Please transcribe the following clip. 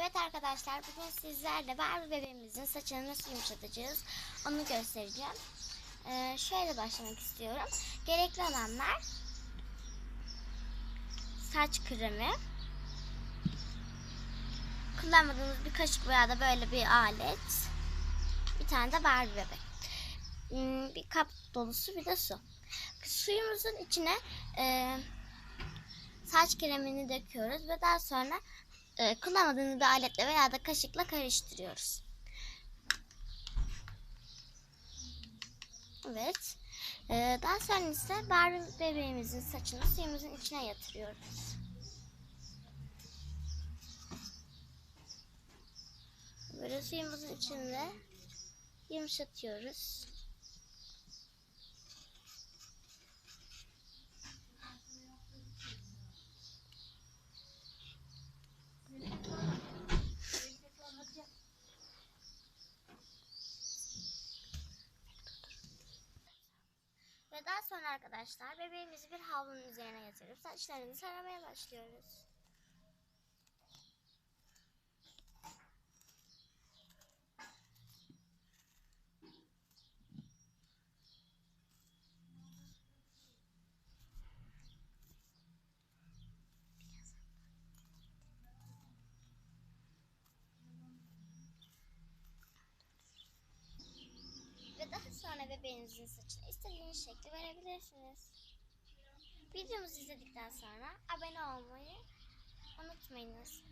Evet arkadaşlar bugün sizlerle Barbie bebeğimizin saçını nasıl yumuşatacağız onu göstereceğim. Ee, şöyle başlamak istiyorum. Gerekli olanlar saç kremi, kullanmadığınız bir kaşık veya da böyle bir alet, bir tane de Barbie bebek, Hmm, bir kap dolusu bir de su. Suyumuzun içine e, saç kremini döküyoruz ve daha sonra e, kullanmadığınız bir aletle veya da kaşıkla karıştırıyoruz. Evet. E, daha sonra ise Barbie bebeğimizin saçını suyumuzun içine yatırıyoruz. Böyle suyumuzun içinde yumuşatıyoruz. Daha sonra arkadaşlar bebeğimizi bir havlunun üzerine yatırıp saçlarını taramaya başlıyoruz. Ve daha sonra bebeğinizin saçına istediğiniz şekli verebilirsiniz. Videomuzu izledikten sonra abone olmayı unutmayınız.